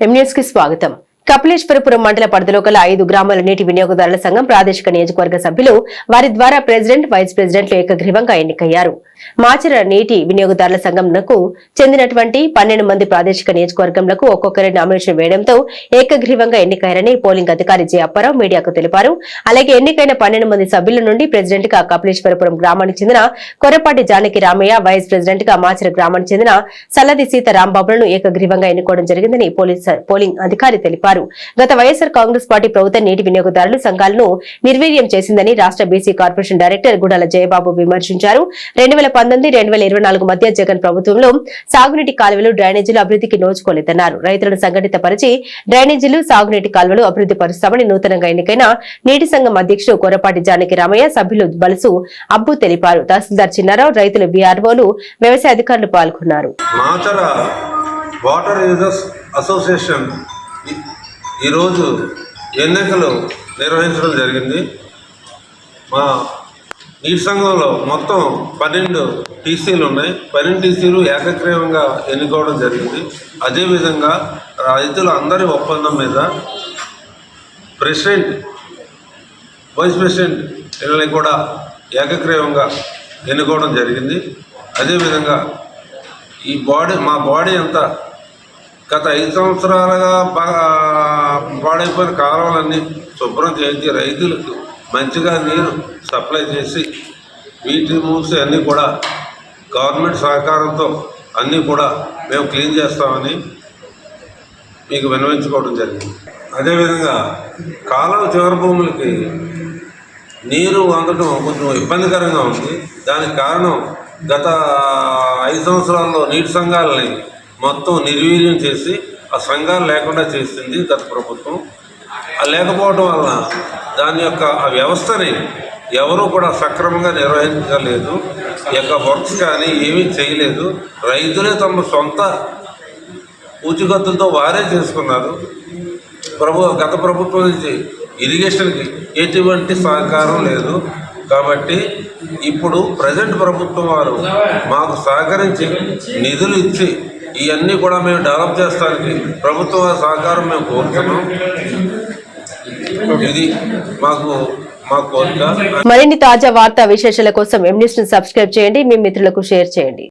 ఎంన్యూస్కి స్వాగతం. కపిలేశ్వరపురం మండల పరిధిలో గల ఐదు గ్రామాల నీటి వినియోగదారుల సంఘం ప్రాదేశిక నియోజకవర్గ సభ్యులు వారి ద్వారా ప్రెసిడెంట్ వైస్ ప్రెసిడెంట్లు ఏకగ్రీవంగా ఎన్నికయ్యారు. మాచర నీటి వినియోగదారుల సంఘంకు చెందినటువంటి పన్నెండు మంది ప్రాదేశిక నియోజకవర్గంలకు ఒక్కొక్కరి నామినేషన్ వేయడంతో ఏకగ్రీవంగా ఎన్నికయ్యారని పోలింగ్ అధికారి జే అప్పారావు మీడియాకు తెలిపారు. అలాగే ఎన్నికైన పన్నెండు మంది సభ్యుల నుండి ప్రెసిడెంట్గా కపిలేశ్వరపురం గ్రామానికి చెందిన కొరపాటి జానకి రామయ్య వైస్ ప్రెసిడెంట్గా మాచర గ్రామానికి చెందిన సల్లది సీత రాంబాబులను ఏకగ్రీవంగా ఎన్నుకోవడం జరిగిందని పోలీస్ పోలింగ్ అధికారి తెలిపారు. గత వైఎస్సార్ కాంగ్రెస్ పార్టీ ప్రభుత్వ నీటి వినియోగదారులు సంఘాలను నిర్వీర్యం చేసిందని రాష్ట్ర BC corporation director Gudala Jayababu విమర్శించారు. రెండు వేల పంతొమ్మిది రెండు వేల ఇరవై నాలుగు మధ్య జగన్ ప్రభుత్వంలో సాగునీటి కాలువలు డ్రైనేజీలు అభివృద్ధికి నోచుకోలేదన్నారు. రైతులను సంఘటిత పరిచి డ్రైనేజీలు సాగునీటి కాలువలు అభివృద్ధి పరుస్తామని నూతనంగా ఎన్నికైన నీటి సంఘం అధ్యక్షుడు కొరపాటి జానకి రామయ్య సభ్యులు బలుసు అబ్బు తెలిపారు. తహసీల్దార్ చిన్నారావు రైతులు బీఆర్ఓలు వ్యవసాయ అధికారులు పాల్గొన్నారు. వాటర్ యూజర్స్ అసోసియేషన్ ఈరోజు ఎన్నికలు నిర్వహించడం జరిగింది. మా నీటి సంఘంలో మొత్తం పన్నెండు టీసీలు ఉన్నాయి. పన్నెండు టీసీలు ఏకగ్రీవంగా ఎన్నుకోవడం జరిగింది. అదేవిధంగా రైతుల అందరి ఒప్పందం మీద ప్రెసిడెంట్ వైస్ ప్రెసిడెంట్ వీళ్ళని కూడా ఏకగ్రీవంగా ఎన్నుకోవడం జరిగింది. అదేవిధంగా ఈ బాడీ మా బాడీ అంతా గత ఐదు సంవత్సరాలుగా పాడైపోయిన కాలువలన్నీ శుభ్రం చేయించి రైతులకు మంచిగా నీరు సప్లై చేసి వీటి మూవ్స్ అన్నీ కూడా గవర్నమెంట్ సహకారంతో అన్నీ కూడా మేము క్లీన్ చేస్తామని మీకు వినవించుకోవడం జరిగింది. అదేవిధంగా కాలువ చివరి భూములకి నీరు అందడం కొంచెం ఇబ్బందికరంగా ఉంది. దానికి కారణం గత ఐదు సంవత్సరాల్లో నీటి సంఘాలని మొత్తం నిర్వీర్యం చేసి ఆ సంఘాలు లేకుండా చేసింది గత ప్రభుత్వం. ఆ లేకపోవడం వలన దాని యొక్క ఆ వ్యవస్థని ఎవరూ కూడా సక్రమంగా నిర్వహించలేదు. ఈ యొక్క వర్క్స్ కానీ ఏమీ చేయలేదు. రైతులే తమ సొంత పూచికత్తులతో వారే చేసుకున్నారు. ప్రభు గత ప్రభుత్వం నుంచి ఇరిగేషన్కి ఎటువంటి సహకారం లేదు. కాబట్టి ఇప్పుడు ప్రజెంట్ ప్రభుత్వం వారు మాకు సహకరించి నిధులు ఇచ్చి ఇవన్నీ కూడా మేము డెవలప్ చేస్తానికి ప్రభుత్వ సహకారం మేము కోరుతున్నాం. ఇది మాకు మరిన్ని తాజా వార్తా విశేషాల కోసం ఎంన్యూస్ని సబ్స్క్రైబ్ చేయండి. మీ మిత్రులకు షేర్ చేయండి.